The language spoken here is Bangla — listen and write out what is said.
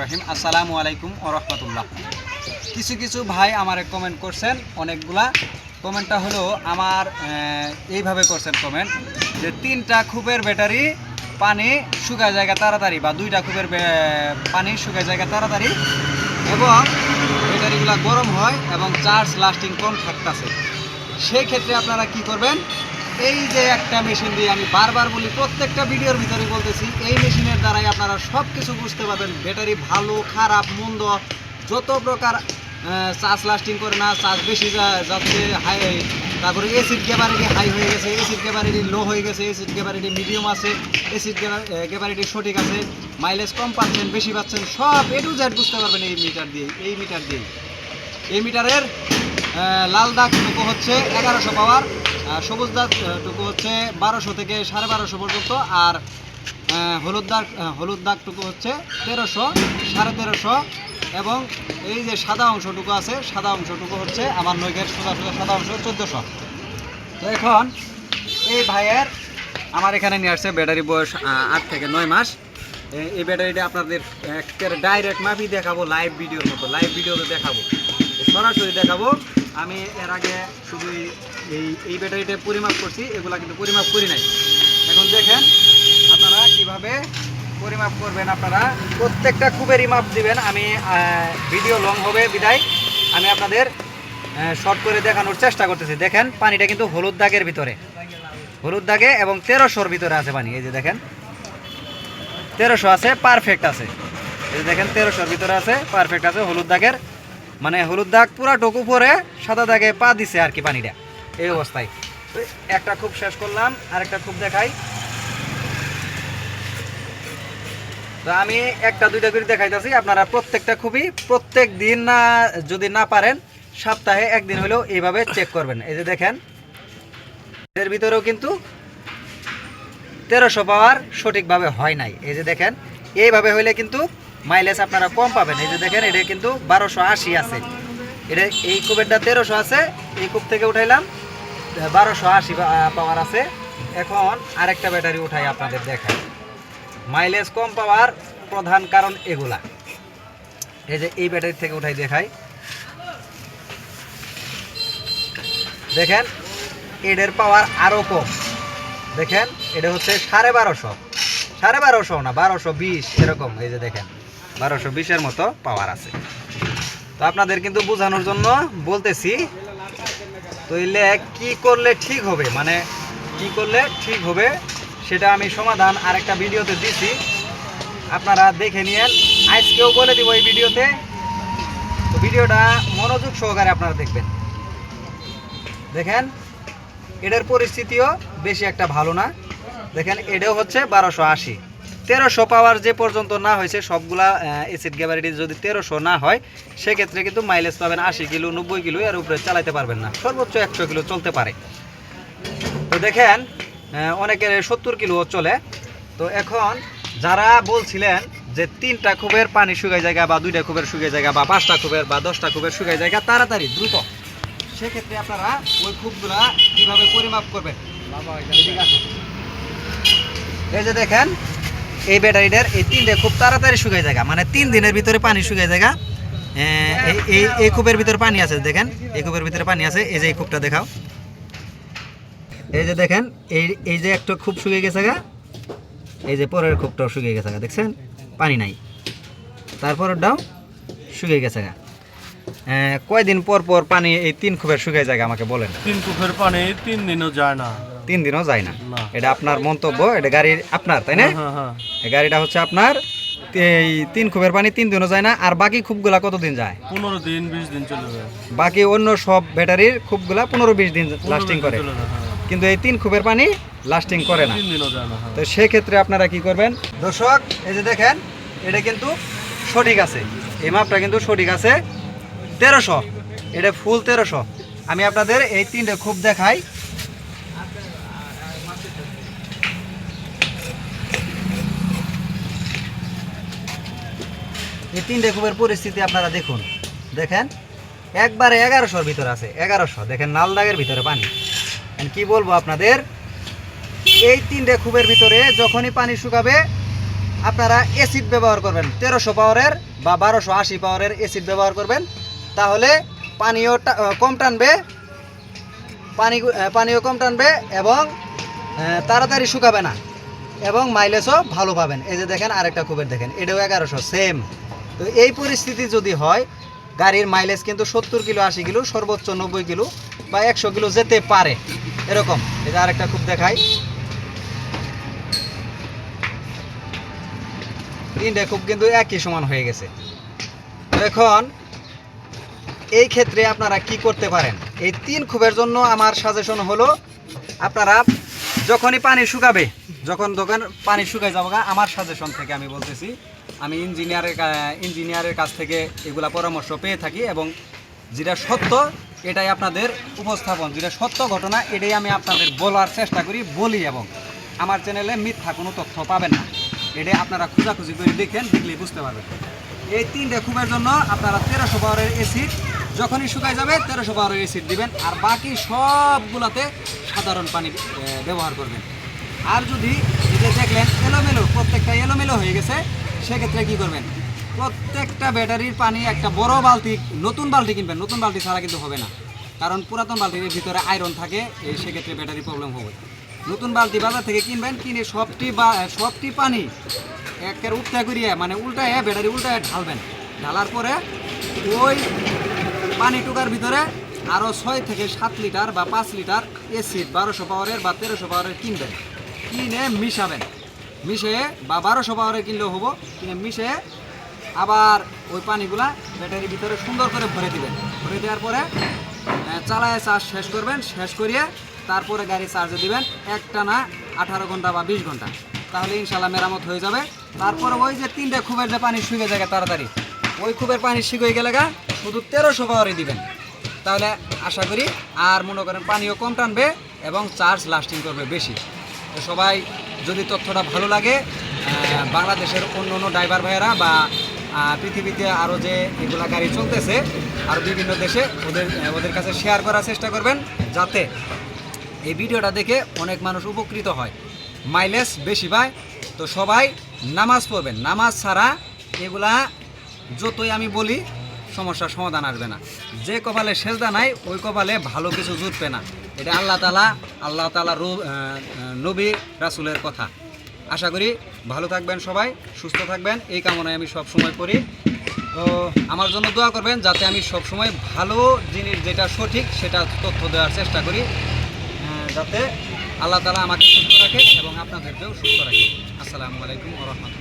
রহিম। আসসালামু আলাইকুম কিছু কিছু ভাই আমারে কমেন্ট করছেন, অনেকগুলা। কমেন্টটা হলো আমার এইভাবে করছেন কমেন্ট যে তিনটা খুবের ব্যাটারি পানি শুকায় জায়গা তাড়াতাড়ি বা দুইটা খুবের পানি শুকায় জায়গা তাড়াতাড়ি এবং ব্যাটারিগুলো গরম হয় এবং চার্জ লাস্টিং কম থাকতেছে। সেই ক্ষেত্রে আপনারা কি করবেন? এই যে একটা মেশিন দিয়ে আমি বারবার বলি, প্রত্যেকটা ভিডিওর ভিতরে বলতেছি, এই মেশিনের দ্বারাই আপনারা সব কিছু বুঝতে পারবেন। ব্যাটারি ভালো, খারাপ, মন্দ, যত প্রকার চার্জ লাস্টিং করে না চার্জ বেশি যাচ্ছে হাই তারপরে এসিড ক্যাপারিটি হাই হয়ে গেছে এসিড ক্যাপারিটি লো হয়ে গেছে এসিড ক্যাপারিটি মিডিয়াম আছে এসিড ক্যাপারিটি সঠিক আছে মাইলেজ কম পাচ্ছেন, বেশি পাচ্ছেন, সব এ টু জেড বুঝতে পারবেন এই মিটার দিয়ে, এই মিটার দিয়ে। এই মিটারের লাল দাগ হচ্ছে এগারোশো পাওয়ার সবুজ দাগ আহ, টুকু হচ্ছে বারোশো থেকে সাড়ে বারোশো পর্যন্ত আর হলুদ দাগ হলুদ দাগটুকু হচ্ছে তেরোশো সাড়ে তেরোশো এবং এই যে সাদা অংশটুকু আছে সাদা অংশটুকু হচ্ছে আমার নৈকের সোজা সোজা সাদা অংশ চোদ্দোশো। তো এখন এই ভাইয়ের আমার এখানে নিয়ে আসছে ব্যাটারি বয়স আট থেকে নয় মাস। এই ব্যাটারিটা আপনাদের ডাইরেক্ট মাপি দেখাবো লাইভ ভিডিওর মতো লাইভ ভিডিওতে দেখাবো। সরাসরি দেখাবো। আমি এর আগে শুধু এই- এই ব্যাটারিটা পরিমাপ করছি, এগুলা কিন্তু পরিমাপ করি নাই। এখন দেখেন আপনারা কীভাবে পরিমাপ করবেন আপনারা। প্রত্যেকটা খুবেরই মাপ দিবেন। আমি ভিডিও লং হবে, বিদায়। আমি আপনাদের শর্ট করে দেখানোর চেষ্টা করতেছি। দেখেন, পানিটা কিন্তু হলুদ দাগের ভিতরে। হলুদ দাগে এবং তেরোশোর ভিতরে আছে পানি। এই যে দেখেন, তেরোশো আছে পারফেক্ট আছে। এই যে দেখেন, তেরোশোর ভিতরে আছে পারফেক্ট আছে, হলুদ দাগের। মানে হলুদ দাগ পুরা টকু পরে সাদা দাগে পা দিছে আর কি পানিটা। এই অবস্থায়। একটা খুব শেষ করলাম, আরেকটা খুব দেখাই। তো আমি একটা, দুইটা করে দেখাইতেছি, আপনারা প্রত্যেকটা খুবই, প্রত্যেক দিন না, যদি না পারেন, সপ্তাহে একদিন হলেও এইভাবে চেক করবেন। এই যে দেখেন, এর ভিতরেও কিন্তু তেরোশো পাওয়ার সঠিকভাবে হয় নাই। এই যে দেখেন, এইভাবে হইলে কিন্তু মাইলেজ আপনারা কম পাবেন। এই যে দেখেন, এটা কিন্তু বারোশো আশি আছে। এটা এই কুবেরটা তেরোশো আছে। এই কূপ থেকে উঠাইলাম, বারোশো আশি পাওয়ার আছে। এখন আরেকটা ব্যাটারি উঠাই আপনাদের দেখাই। মাইলেজ কম পাওয়ার প্রধান কারণ এগুলা। এই যে এই ব্যাটারি থেকে উঠাই দেখাই। দেখেন, এদের পাওয়ার আরও কম। দেখেন, এটা হচ্ছে সাড়ে বারোশো। সাড়ে বারোশো না, বারোশো বিশ, এরকম, এই যে দেখেন। বারোশো বিশের মতো পাওয়ার আছে। তো আপনাদের কিন্তু বোঝানোর জন্য বলতেছি তো এলে কি করলে ঠিক হবে? মানে কি করলে ঠিক হবে সেটা আমি সমাধান আরেকটা ভিডিওতে দিছি। আপনারা দেখে নিয়েন। আজকেও বলে দিব এই ভিডিওতে। তো ভিডিওটা মনোযোগ সহকারে আপনারা দেখবেন। দেখেন এটার পরিস্থিতিও বেশি একটা ভালো না। দেখেন, এটাও হচ্ছে বারোশো আশি। তেরোশো পাওয়ার যে পর্যন্ত না হয়েছে, সবগুলা এসিড গ্যাবারিটি যদি তেরোশো না হয়, সেক্ষেত্রে কিন্তু মাইলেজ পাবেন আশি কিলো, নব্বই কিলো, এর উপরে চালাতে পারবেন না। সর্বোচ্চ একশো কিলো চলতে পারে। তো দেখেন অনেকের সত্তর কিলো চলে। তো এখন যারা বলছিলেন যে তিনটা খুবের পানি শুকায় জায়গা বা দুইটা খুবের শুকিয়ে জায়গা বা পাঁচটা খুবের বা দশটা খুবের শুকায় জায়গা, তাড়াতাড়ি, দ্রুত। সেক্ষেত্রে আপনারা ওই খুবগুলা কীভাবে পরিমাপ করবেন। এই যে দেখেন এই ব্যাটারিটার এই তিনটে খুব তাড়াতাড়ি শুকায় জায়গা মানে তিন দিনের ভিতরে পানি শুকায় জায়গা। এই এই কূপের ভিতরে পানি আছে, দেখেন, এই কূপের ভিতরে পানি আছে, এই যে এই কূপটা দেখাও। এই যে দেখেন, এই এই যে একটা খুব শুকিয়ে গেছে গা, এই যে পরের খুবটাও শুকিয়ে গেছে গা, দেখছেন? পানি নাই। তারপরেরটাও শুকিয়ে গেছে গা। কয়দিন পর পর পানি এই তিন খুবের শুকিয়ে জায়গা আমাকে বলেন। তিন কুফের পানি তিন দিনও যায় না। তিন দিনও যায় না। এটা আপনার মন্তব্য এটা গাড়ির আপনার তাই না? হ্যাঁ হ্যাঁ এই গাড়িটা হচ্ছে আপনার এই তিন খুবের পানি তিন দিনও যায় না আর বাকি খুবগুলা কতদিন যায়? পনেরো দিন বিশ দিন চলে যায়। বাকি অন্য সব ব্যাটারির খুবগুলা পনেরো বিশ দিন লাস্টিং করে। হ্যাঁ। কিন্তু এই তিন খুবের পানি লাস্টিং করে না। হ্যাঁ। তো সেক্ষেত্রে আপনারা কি করবেন? দর্শক এই যে দেখেন এটা কিন্তু সঠিক আছে। এই মাপটা কিন্তু সঠিক আছে তেরোশো। এটা ফুল তেরোশো। আমি আপনাদের এই তিনটে খুব দেখাই। এই তিনটে খুবের পরিস্থিতি আপনারা দেখুন। দেখেন একবারে এগারোশোর ভিতরে আছে এগারোশো। দেখেন নাল দাগের ভিতরে পানি। কি বলব আপনাদের? এই তিনটে খুবের ভিতরে যখনই পানি শুকাবে আপনারা এসিড ব্যবহার করবেন। তেরোশো পাওয়ারের বা বারোশো আশি পাওয়ারের এসিড ব্যবহার করবেন। তাহলে আহ, কম টানবে পানি পানীয় কম টানবে এবং তাড়াতাড়ি শুকাবে না এবং মাইলেজও ভালো পাবেন। এই যে দেখেন আরেকটা কুবের দেখেন এটাও এগারোশো সেম তো এই পরিস্থিতি যদি হয়, গাড়ির মাইলেজ কিন্তু সত্তর কিলো, আশি কিলো, সর্বোচ্চ নব্বই কিলো বা একশো কিলো যেতে পারে। এরকম। যে আরেকটা খুব দেখাই। তিনটে খুব কিন্তু একই সমান হয়ে গেছে। এখন এই ক্ষেত্রে আপনারা কি করতে পারেন? এই তিন খুবের জন্য আমার সাজেশন হলো, আপনারা যখনই পানি শুকাবে, যখন দোকান পানি শুকাই যাব আমার সাজেশন থেকে আমি বলতেছি, আমি ইঞ্জিনিয়ারের ইঞ্জিনিয়ারের কাছ থেকে এগুলা পরামর্শ পেয়ে থাকি এবং যেটা সত্য, এটাই আপনাদের উপস্থাপন। যেটা সত্য ঘটনা, এটাই আমি আপনাদের বলার চেষ্টা করি, বলি এবং আমার চ্যানেলে মিথ্যা কোনো তথ্য পাবেন না। এটাই আপনারা খোঁজাখুঁজি করে দেখেন, দেখলেই বুঝতে পারবেন। এই তিনটে খুবের জন্য আপনারা তেরোশো পাওয়ারের এসিড যখনই শুকায় যাবে, তেরোশো পাওয়ারের এসিড দিবেন, আর বাকি সবগুলাতে সাধারণ পানি ব্যবহার করবেন। আর যদি দেখলেন, এলোমেলো, প্রত্যেকটা এলোমেলো হয়ে গেছে, সেক্ষেত্রে কি করবেন? প্রত্যেকটা ব্যাটারির পানি একটা বড় বালতি, নতুন বালতি কিনবেন, নতুন বালতি ছাড়া কিন্তু হবে না। কারণ পুরাতন বালতির ভিতরে আয়রন থাকে সেক্ষেত্রে ব্যাটারি প্রবলেম হবে। নতুন বালতি বাজার থেকে কিনবেন, কিনে সবটি বা, সবটি পানি একের উল্টা করিয়ে মানে উল্টায় ব্যাটারি উল্টায় ঢালবেন। ঢালার পরে ওই পানি টুকার ভিতরে আরও ছয় থেকে সাত লিটার বা পাঁচ লিটার এসিড বারোশো পাওয়ারের বা তেরোশো পাওয়ারের কিনবেন। কিনে মিশাবেন। মিশে বা বারোশো পাওয়ারের কিনলেও হব। কিনে মিশে আবার ওই পানিগুলা ব্যাটারির ভিতরে সুন্দর করে ভরে দিবেন। ভরে দেওয়ার পরে চালায় চার্জ শেষ করবেন। শেষ করিয়ে তারপরে গাড়ি চার্জে দিবেন একটা না আঠারো ঘণ্টা বা বিশ ঘণ্টা। তাহলে ইনশাল্লাহ মেরামত হয়ে যাবে। তারপরে ওই যে তিনটে খুবের যে পানি শুকে যায় তাড়াতাড়ি, ওই খুবের পানি শুকিয়ে গেলে গা শুধু তেরোশো পাওয়ারে দিবেন। তাহলে আশা করি আর মনে করেন পানিও কম টানবে এবং চার্জ লাস্টিং করবে বেশি। তো সবাই যদি তথ্যটা ভালো লাগে বাংলাদেশের অন্য অন্য ড্রাইভার ভাইয়েরা বা পৃথিবীতে আরও যে এগুলা গাড়ি চলতেছে, আর বিভিন্ন দেশে ওদের ওদের কাছে শেয়ার করার চেষ্টা করবেন যাতে এই ভিডিওটা দেখে অনেক মানুষ উপকৃত হয়। মাইলেজ বেশি পায়। তো সবাই নামাজ পড়বেন। নামাজ ছাড়া এগুলা যতই আমি বলি সমস্যার সমাধান আসবে না। যে কপালে সেজদা নাই, ওই কপালে ভালো কিছু জুটবে না। এটা আল্লাহ তালা আল্লাহ তালা নবী রাসুলের কথা। আশা করি ভালো থাকবেন সবাই, সুস্থ থাকবেন। এই কামনায় আমি সব সময় করি। তো আমার জন্য দোয়া করবেন যাতে আমি সব সময় ভালো জিনিস যেটা সঠিক সেটা তথ্য দেওয়ার চেষ্টা করি। যাতে আল্লাহ তালা আমাকে সুস্থ রাখে এবং আপনাদেরকেও সুস্থ রাখে। আসসালামু আলাইকুম রহমতুল্লাহ।